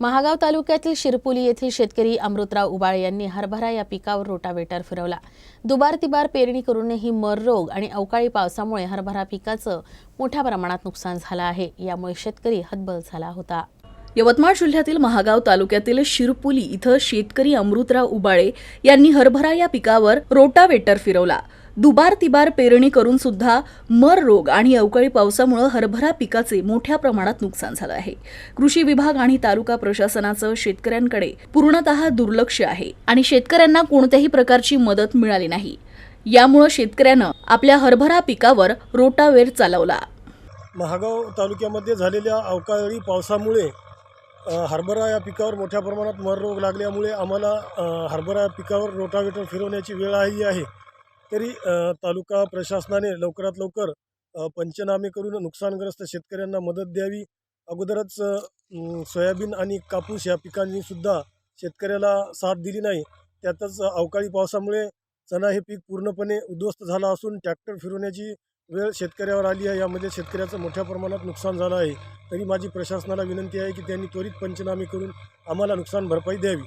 महागाव तालुक्यातील शिरपुली येथील शेतकरी अमृतराव उबाळे यांनी हरभरा या पिकावर रोटावेटर फिरवला. दुबार तिबार पेरणी करूनही मर रोग आणि अवकाळी पावसामुळे हरभरा पिकाचं मोठ्या प्रमाणात नुकसान झालं आहे. यामुळे शेतकरी हतबल झाला होता. यवतमाळ जिल्ह्यातील महागाव तालुक्यातील शिरपुली इथं शेतकरी अमृतराव उबाळे यांनी हरभरा या पिकावर रोटावेटर फिरवला. दुबार तिबार पेरणी करून सुद्धा मर रोग आणि अवकाळी पावसामुळे हरभरा पिकाचे मोठ्या प्रमाणात नुकसान झालं आहे. कृषी विभाग आणि तालुका प्रशासनाचं शेतकऱ्यांकडे पूर्णतः दुर्लक्ष आहे आणि शेतकऱ्यांना कोणत्याही प्रकारची मदत मिळाली नाही. यामुळे शेतकऱ्यानं आपल्या हरभरा पिकावर रोटावेर चालवला. महागाव तालुक्यामध्ये झालेल्या अवकाळी पावसामुळे हरभरा या पिकावर मोठ्या प्रमाणात मर रोग लागल्यामुळे आम्हाला हरभरा या पिकावर रोटावेटर फिरवण्याची वेळ आली आहे. तरी तालुका प्रशासनाने लवकरात लवकर पंचनामे करून नुकसानग्रस्त शेतकऱ्यांना मदत द्यावी. अगोदरच सोयाबीन आणि कापूस या पिकांनीसुद्धा शेतकऱ्याला साथ दिली नाही. त्यातच अवकाळी पावसामुळे चणा हे पीक पूर्णपणे उद्ध्वस्त झालं असून ट्रॅक्टर फिरवण्याची वेळ शेतकऱ्यावर आली आहे. यामध्ये शेतकऱ्याचं मोठ्या प्रमाणात नुकसान झालं आहे. तरी माझी प्रशासनाला विनंती आहे की त्यांनी त्वरित पंचनामे करून आम्हाला नुकसान भरपाई द्यावी.